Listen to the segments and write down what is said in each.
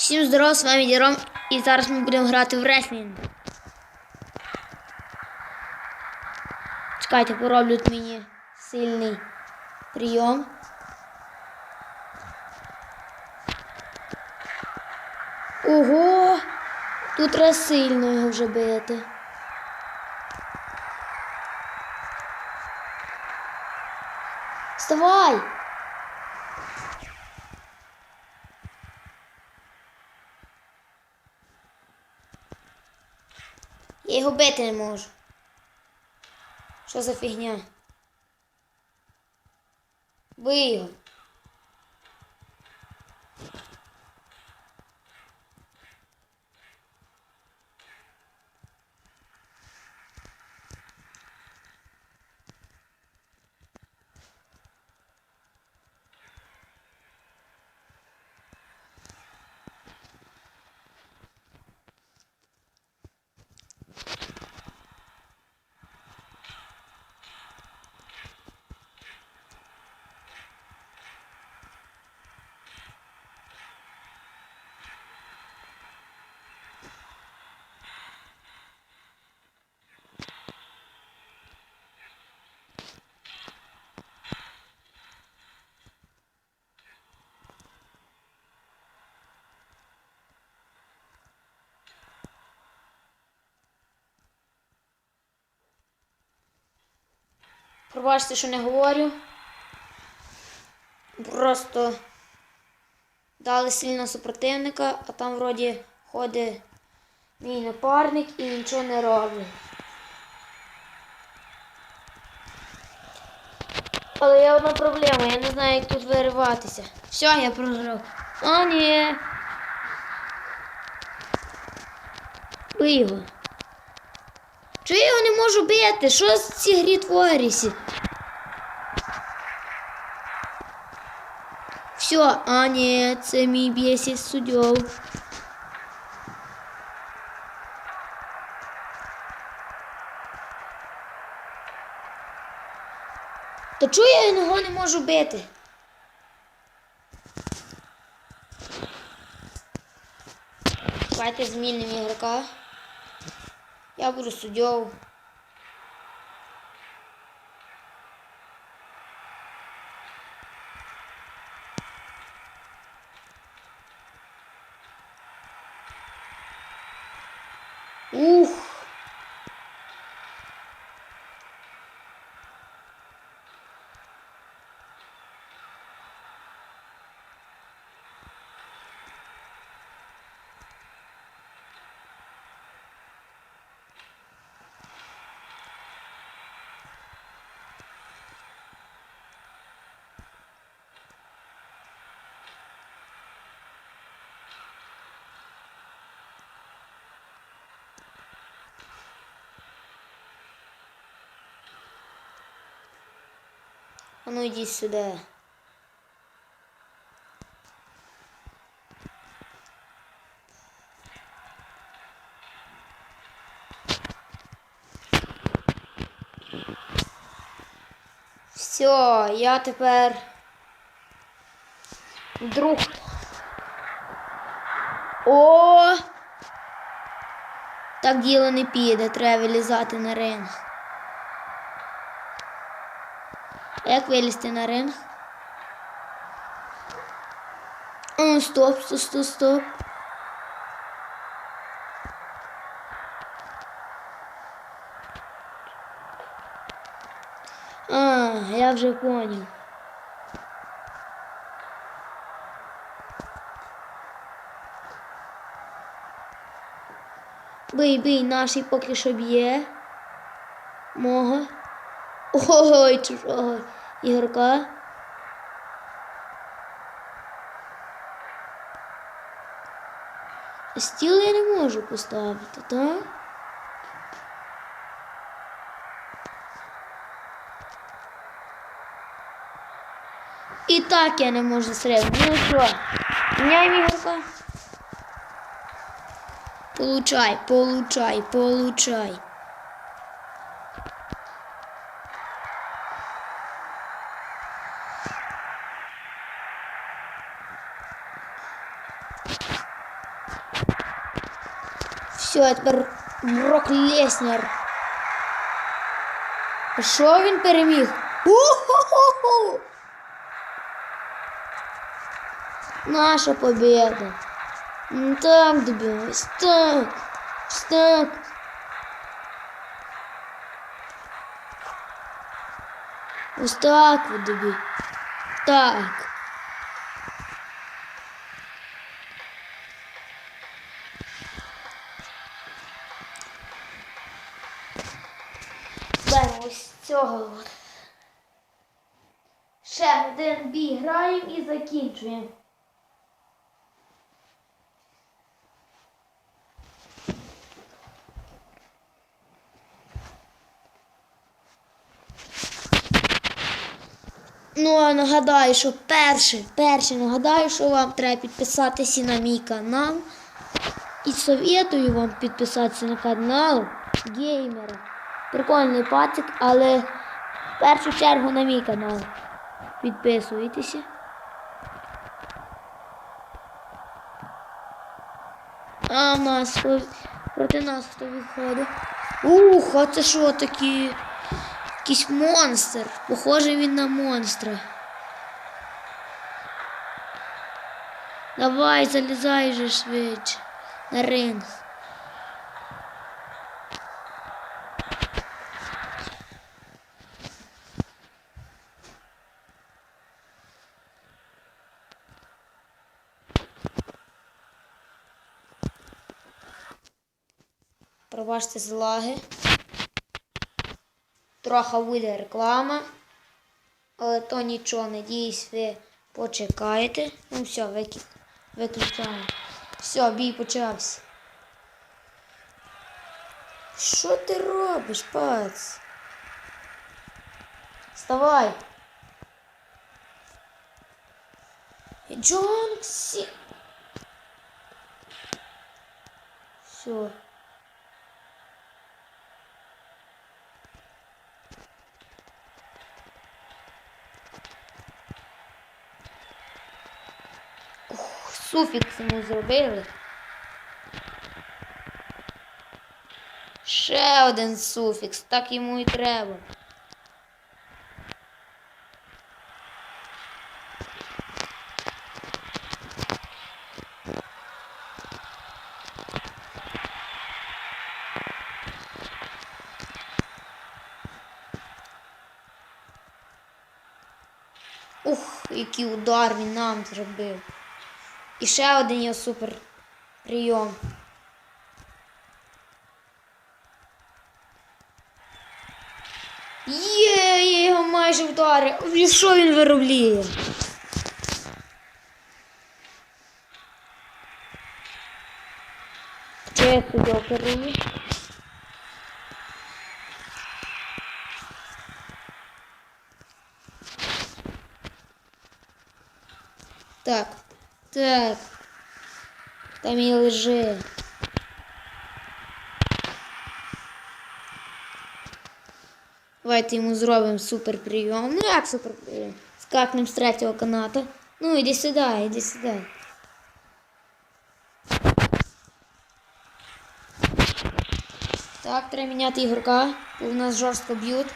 Всім здорово, з вами Діром, і зараз ми будемо грати в реслінг. Чекайте, пороблють мені сильний прийом. Ого! Тут треба сильно його вже бити. Вставай! Його бити не можу. Що за фігня? Бий його. Пробачте, що не говорю. Просто дали сильного супротивника, а там вроді ходить мій напарник і нічого не робить. Але є одна проблема, я не знаю, як тут вириватися. Все, я прожив. О, ні. Бий Чого я його не можу бити? Що з ці грі твориться? Все, а ні, це мій бісід суддєв. То чого я його не можу бити? Давайте змінимо ігрока. Yavrusu Joe. Uh! А ну иди сюда. Все, я тепер друг. О! Так діло не піде, треба вилізати на ринг. А Як вилізти на ринг? О, стоп, стоп, стоп, стоп. А, я вже понял. Бий, бий, наший поки що б'є. Мого. Ой, чужого ігрока. Стіл я не можу поставити, так? І так я не можу стріляти. Ну що, міняємо ігрока. Получай, получай, получай. Тепер Брок Леснер. А Що він переміг? У-ху-ху-ху! Наша победа. Так, добилась. Так. Так. Ось так от добі. Так. Ось цього. Ще один бій граємо і закінчуємо. Ну, а нагадаю, що перше, перше нагадаю, що вам треба підписатися на мій канал. І советую вам підписатися на канал геймера. Прикольний пацик, але в першу чергу на мій канал. Підписуйтеся. А в нас проти нас хто виходить? Ух, а це що такі? Якийсь монстр. Похожий він на монстра. Давай, залізай же швидше. На ринг. Пробачте злаги. Трохи вийде реклама. Але то нічого, надіюсь, ви почекаєте. Ну все, вики... виключаємо. Все, бій почався. Що ти робиш, пац? Вставай. Джонксі. Все. Суфікс йому зробили. Ще один суфікс, так йому і треба. Ух, який удар він нам зробив. І ще один його супер прийом. Є, я його майже вдарив. І що він вироблює? Що я туди оперую? Так, так. Там і лежи. Давайте йому зробимо супер прийом. Ну як супер прийом? Скакнем з третього каната. Ну, іди сюди, іди сюди. Так, треба міняти ігрока, бо в нас жорстко б'ють.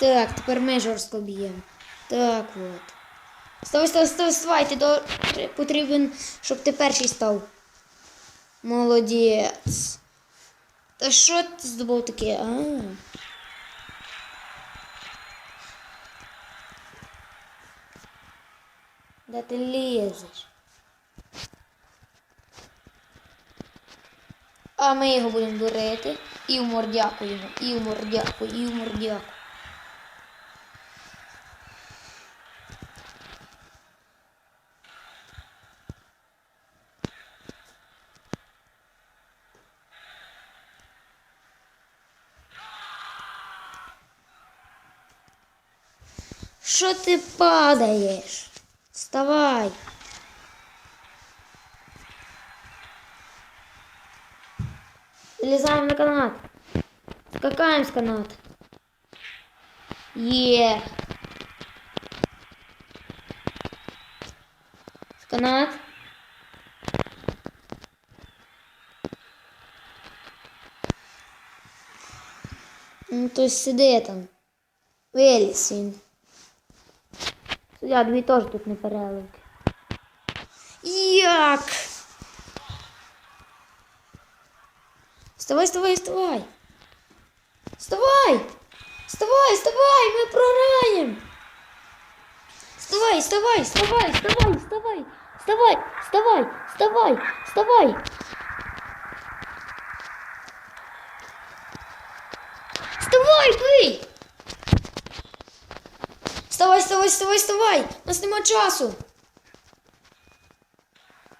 Так, тепер ми жорстко б'ємо. Так от. Вставай, вставай, вставай, вставай, ти до... потрібен, щоб ти перший став. Молодець. Та що ти здобув таке? А. Де ти лізеш? А ми його будемо дурити. І в мордяку йому, і в мордяку, і в мордяку. Що ти падаєш? Вставай. Залезаем на канат. Скакаем с каната. Е. С канат. Ну, то сиди там. Виліз він. Я дві теж тут не перелив. Як? Вставай, вставай, вставай! Вставай! Вставай, вставай! Ми програємо! Вставай, вставай, вставай, вставай, вставай! Вставай, вставай, вставай, вставай! Вставай, вставай, вставай, вставай! У нас нема часу.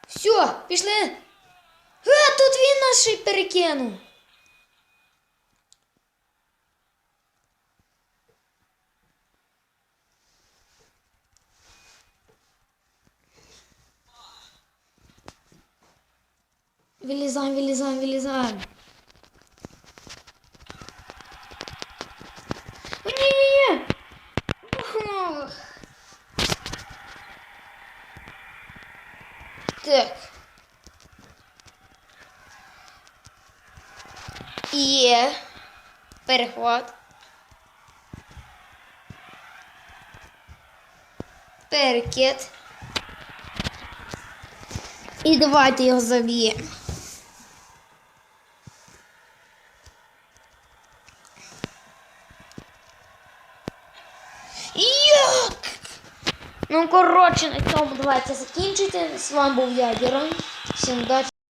Все, пішли. Е, тут він й перекинув. Вилізаємо, вилізаємо, вилізаємо. Так. Є. Перехват. Перекид. І давайте його заб'ємо. Як? Ну, коротше, на цьому давайте закінчити. З вами був я, Герой. Всім удачі.